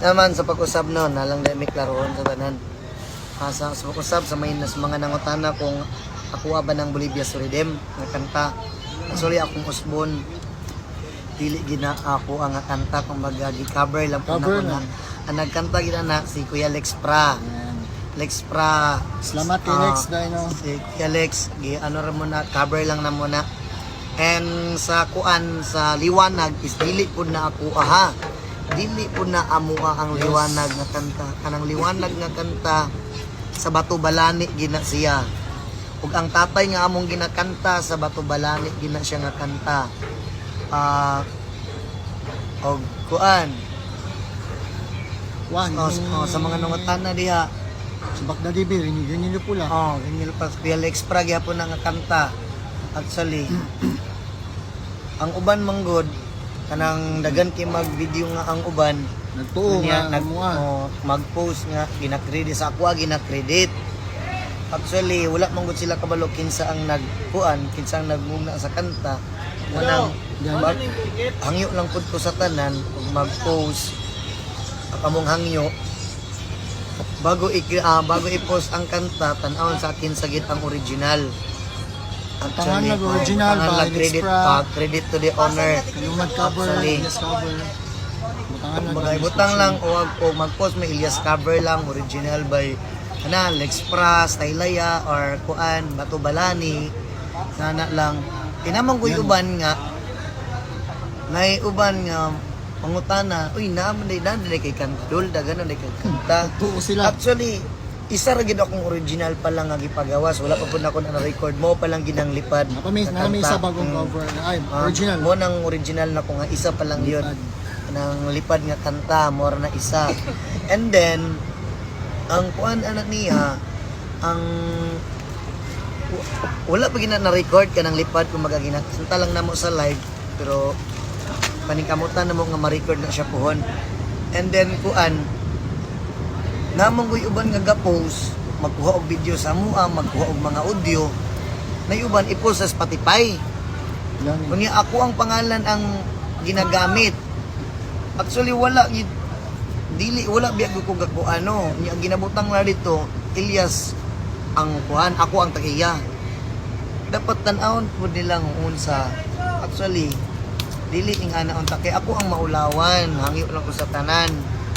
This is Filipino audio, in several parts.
naman sa pag-usab no, nalang na may klaroon sa tanan. Ah, sa, sa pag-usab sa may nas mga nangutana kung ako ba ng Bolivia Suridem nga kanta. Actually akong usbon dili gina ako ang kanta kung gi-cover lang po Cover na na. Ang nagkanta gina na si Kuya Lex Pra. Ayan. Lex Pra. Salamat kay Ah, Lex dahil no. Si Kuya Lex, gi ano ra muna, cover lang na muna. And sa kuan sa liwanag is dili po na ako aha. Dili po na amua ang liwanag nga kanta. Kanang liwanag nga kanta sa Bato Balani gina siya. Ug ang tatay nga among ginakanta sa Bato Balani gina siya nga kanta. Ah og kuan Wan. oh, oh, sa mga nangutana diha Sa Bakda Dibi, rinigyan niyo pula. Oh, ganyan pa Lex Prag yapon na nga kanta. Actually, ang uban manggod kanang dagan kay mag-video nga ang uban Nagtuo niya nga nag mo oh, mag-post nga gina-credit sa ako gina-credit. Actually, wala man gud sila kabalo kinsa ang nagkuan, kinsa ang nagmuna sa kanta. Kanang Yan. bag, hangyo lang pud ko sa tanan ug mag-post among hangyo bago i ah, bago i-post ang kanta tan-awon sa akin sagid ang original Tangan nag original lang credit pa credit to the owner Yung mag-cover, Actually. yes cover. Butangan na Bagay butang lang o o mag-post may Elias cover lang original by ana Lex Pra, Staylaya or kuan Bato Balani nana lang kinamang ko uban nga nay uban nga pangutana uy day nan day kay kantol dagan na day kay kanta Tuo sila. Actually, isa ra gid akong original pa lang nga gipagawas. Wala pa pud na ako na record mo pa lang ginang lipad. Napamis na na may isa bagong Mm. cover. Ay, Ah, original. Mo nang original na ko nga isa pa lang yun. Nang lipad nga kanta, mo na isa. And then ang kuan ana niya ang wala pa gina na record ka ng lipad kung magagina. Sunta lang namo sa live pero paningkamutan namo nga ma-record na siya pohon. And then kuan namang ko'y uban nga ga-post, magkuha og video sa mua, magkuha og mga audio, na uban i-post sa Spotify. Kunya ako ang pangalan ang ginagamit. Actually wala gid dili wala biya ko ko ano, nya ginabutang na dito Elias ang kuhan, ako ang tagiya. Dapat tan-awon po nilang unsa. Actually dili ing ana unta kay ako ang maulawan, hangyo lang ko sa tanan.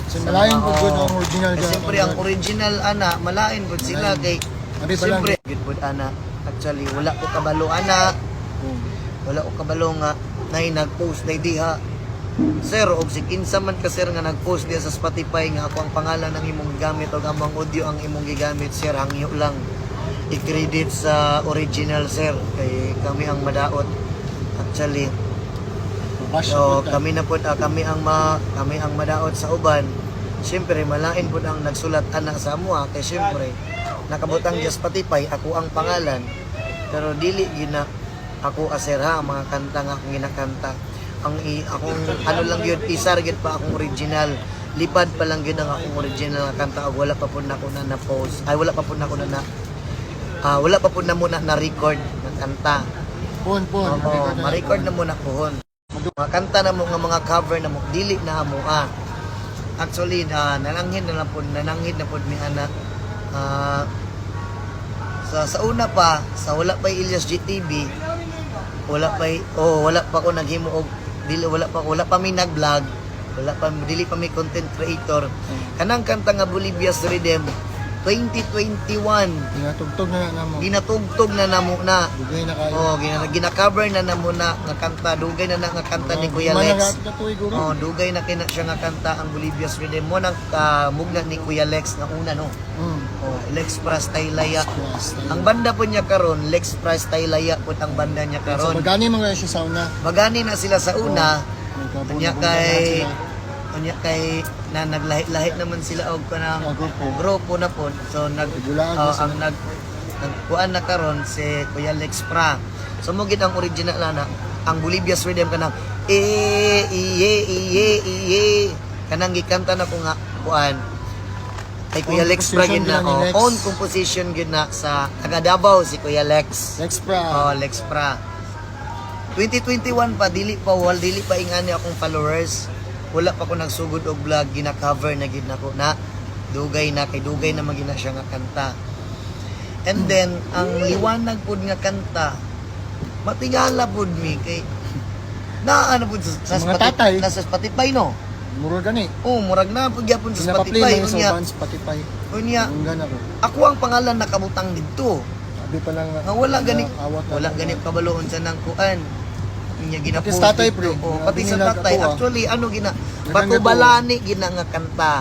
Sa malayan po oo. ang original dyan. siyempre ang original ana, malain po sila kay Abi ba lang? siyempre good po ana. Actually wala ko kabalo ana, Oh. wala ko kabalo nga nay nag-post na diha. Sir, og si kinsa man ka sir nga nag-post diha sa Spotify nga ako ang pangalan ng imong gigamit o among audio ang imong gigamit sir hangyo lang i-credit sa original sir kay kami ang madaot actually So kami na po ah, kami ang ma, kami ang madaot sa uban. Siyempre malain po ang nagsulat anak sa amo kay siyempre nakabutang sa Spotify ako ang pangalan. Pero dili gina ako aser ha ang mga kanta nga akong ginakanta. Ang i, akong ano lang yun isa ra gyud pa akong original. Lipad pa lang gyud ang akong original nga kanta ug wala pa po na ako na na-post. Ay wala pa po na ako na na ah, wala pa po na muna na record ng kanta. Pon, pon. Oo, ma-record na muna pohon. Mga kanta na mo nga mga cover na mo dili na mo ah. Actually na nananghid na lang po nananghid na po mi ana. Ah, sa sa una pa sa wala pa Ilyas GTV wala pa oh wala pa ko naghimo og dili wala pa wala pa mi nag-vlog wala pa dili pa mi content creator kanang kanta nga Bolivia's Rhythm 2021 Tinatugtog na na mo. ginatugtog na namo na Dugay na kayo. Oh, gina gina-cover na na muna nga kanta, dugay na na nga kanta ni Kuya Lex. na. Oh, dugay na kina siya nga kanta ang Bolivia's Rhythm mo nang mugna ni Kuya Lex nga una no. Mm. Oh, Lex Pras Taylaya. Ang banda po niya karon, Lex Pras Taylaya po ang banda niya So, karon. magani mga siya sa una. Bagani na sila sa una, Nagkabog- kanya kay kanya kay na naglahi-lahi naman sila og kanang grupo. grupo na po. So nag oh, ang nag nagkuan na karon si Kuya Lex Pra. So mo gid ang original na ang Bolivia's Rhythm kanang eh iye iye iye kanang gikanta na ko nga kuan kay Kuya Own Lex Pra composition gid na oh, Lex. own composition gid na sa taga Davao si Kuya Lex. Lex Pra. Oh, Lex Pra. 2021 pa dili pa wal dili pa ingani akong followers. Wala pa ko nagsugod og vlog gina-cover na gid nako na dugay na kay dugay na magina siya nga kanta and then ang liwanag pud nga kanta matingala pud mi kay na ano pud sa, sa, mga Spotify, tatay. nasa Spotify no Muro gani. oh murag na pud gyapon sa Sinapaplay Spotify mo sa unya Spotify. unya Ang gana ko. ako ang pangalan nakabutang didto Sabi pa lang nga wala gani awat na wala gani kabaloon sa nang kuan niya gina Pati sa tatay, pre. oh, Grabe pati sa tatay. actually ano gina batubalani gina nga kanta.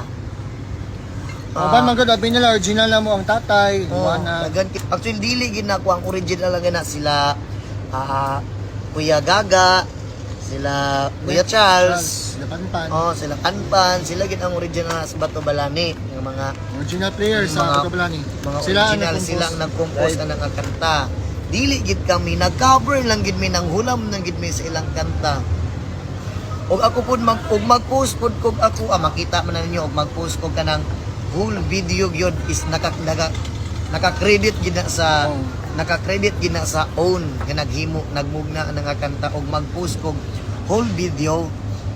Ah, ba magod abi nila original na mo ang tatay, Oh, kit- actually dili gina ko ang original lang na sila ah Kuya Gaga, sila Kuya Charles, Sila Panpan. oh sila Panpan, sila gid ang original sa Bato Balani, ng mga Original player Mga- sa Pagkabalani. mga Sila original sila ang nag-compose. na nga kanta. Dili gid kami nag-cover lang gid mi nang hulam nang gid mi sa ilang kanta. Og ako pud mag og mag-post pud kog ako ah, makita man ninyo og mag-post kog kanang whole video gyud is naka naka naka-credit gid na sa Oh. naka-credit gid na sa own nga naghimo nagmugna na nga kanta og mag-post kog whole video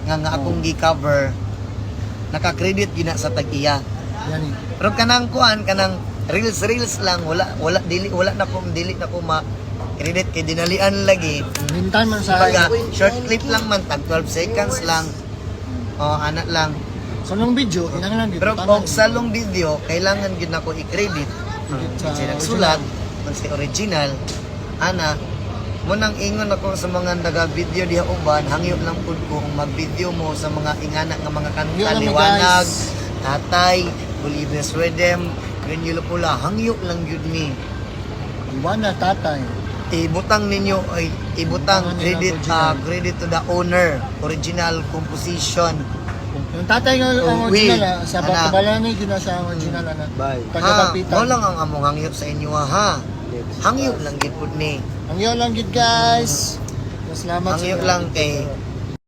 nga nga akong gi-cover naka-credit gid na sa tag-iya. Pero kanang kuan kanang reels reels lang wala wala dili wala na ko dili na ko ma credit kay dinalian lagi. Mintan man sa Baga, short clip lang man tag 12 seconds lang. Oh, ana lang. sa long video, inang lang Pero kung sa long video, kailangan gid nako i-credit. Sa Sa nagsulat, man si original, ana, mo nang ingon ako sa mga naga-video diha uban, hangyo lang pud ko kung mag-video mo sa mga ingana nga mga mi, liwanag, tatay, Bolivia's Rhythm, ganyo pula, hangyo lang yun ni. Iwan na tatay. Ibutang ninyo ay ibutang credit ah, credit to the owner, original composition. Yung tatay nga ang original ah, sa. Pagkabalani, gina siya ang original na. Bye. Ha, mo lang ang among hangyo sa inyo ah, ha. Hangyo lang gid pud ni. Ang iyo lang gid guys. Salamat Hangyo sa- lang kay